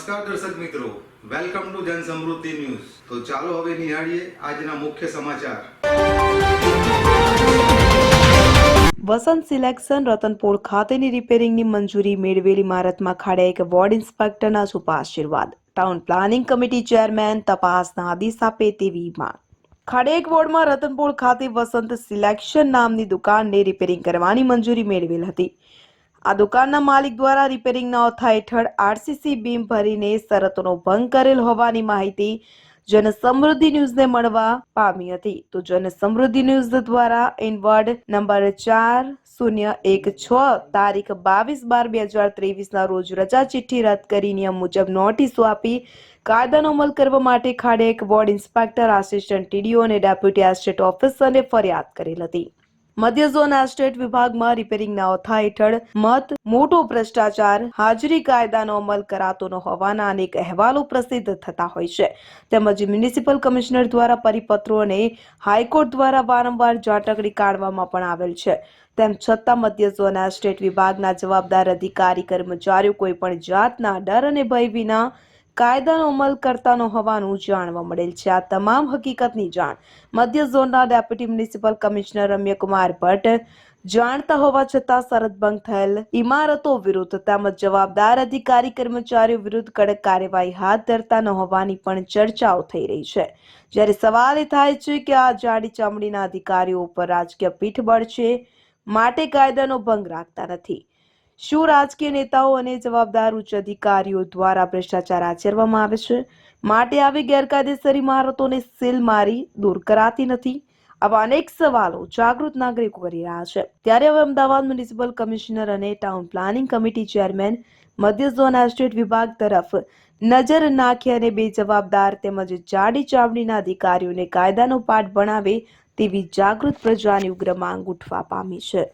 નમસ્કાર દર્શક મિત્રો. વેલકમ ટુ જન સમૃદ્ધિ ન્યૂઝ તો ચાલો હવે નિહાળીએ આજના મુખ્ય સમાચાર. વસંત સિલેક્શન રતનપોળ ખાતેની રિપેરિંગની મંજૂરી મેળવેલી ઇમારતમાં ખાડે એક વોર્ડ ઇન્સ્પેક્ટરના શુભ આશીર્વાદ. ટાઉન પ્લાનિંગ કમિટી ચેરમેન તપાસના આદેશ આપે તેવી માંગ. ખાડેક વોર્ડમાં રતનપોળ ખાતે વસંત સિલેક્શન નામની દુકાનને રિપેરિંગ કરવાની મંજૂરી મેળવેલ હતી. આ દુકાનના માલિક દ્વારા રિપેરિંગના ઓથા હેઠળ આરસીસી બીમ ભરીને શરતોનો ભંગ કરેલ હોવાની માહિતી જન સમૃદ્ધિ ન્યૂઝને મળવા પામી હતી. તો જન સમૃદ્ધિ ન્યૂઝ દ્વારા ઇનવર્ડ નંબર ચાર શૂન્ય એક છ તારીખ બાવીસ બાર બે હજાર ત્રેવીસના રોજ રજા ચિઠ્ઠી રદ કરી નિયમ મુજબ નોટિસો આપી કાયદાનો અમલ કરવા માટે ખાડે એક વોર્ડ ઇન્સ્પેક્ટર, આસિસ્ટન્ટ, ટીડીઓ અને ડેપ્યુટી એસ્ટેટ ઓફિસરને ફરિયાદ કરેલ હતી. મધ્ય ઝોન સ્ટેટ વિભાગમાં રિપેરિંગના ઓથા હેઠળ મત, મોટો ભ્રષ્ટાચાર, હાજરી કાયદાનો અમલ કરાતો ન હોવાના અનેક અહેવાલો પ્રસિદ્ધ થતા હોય છે. તેમજ મ્યુનિસિપલ કમિશનર દ્વારા પરિપત્રો અને હાઈકોર્ટ દ્વારા વારંવાર ઝાટકડી કાઢવામાં પણ આવેલ છે. તેમ છતાં મધ્ય ઝોનના સ્ટેટ વિભાગના જવાબદાર અધિકારી કર્મચારીઓ કોઈ પણ જાતના ડર અને ભય વિના કાયદાનો અમલ કરતાનો હોવાનું જાણવા મળેલ છે. આ તમામ હકીકતની જાણ મધ્ય ઝોનના deputy municipal commissioner Ramyakumar Bhatt જાણતા હોવા છતાં શરતભંગ થયેલ ઇમારતો વિરુદ્ધ તેમજ જવાબદાર અધિકારી કર્મચારીઓ વિરુદ્ધ કડક કાર્યવાહી હાથ ધરતા ન હોવાની પણ ચર્ચાઓ થઈ રહી છે. જ્યારે સવાલ એ થાય છે કે આ જાડી ચામડીના અધિકારીઓ ઉપર રાજકીય પીઠબળ છે, માટે કાયદાનો ભંગ રાખતા નથી. શું રાજકીય નેતાઓ અને જવાબદાર ઉચ્ચ અધિકારીઓ દ્વારા ભ્રષ્ટાચાર આચરવામાં આવે છે? માટે આવી ગેરકાયદેસર ઇમારતોને સીલ મારી દૂર કરાતી નથી? આવા અનેક સવાલો જાગૃત નાગરિકો કરી રહ્યા છે. ત્યારે હવે અમદાવાદ મ્યુનિસિપલ કમિશનર અને ટાઉન પ્લાનિંગ કમિટી ચેરમેન મધ્ય ઝોન એસ્ટેટ વિભાગ તરફ નજર નાખી અને બે જવાબદાર તેમજ જાડી ચામડીના અધિકારીઓને કાયદાનો પાઠ ભણાવે તેવી જાગૃત પ્રજાની ઉગ્ર માંગ ઉઠવા પામી છે.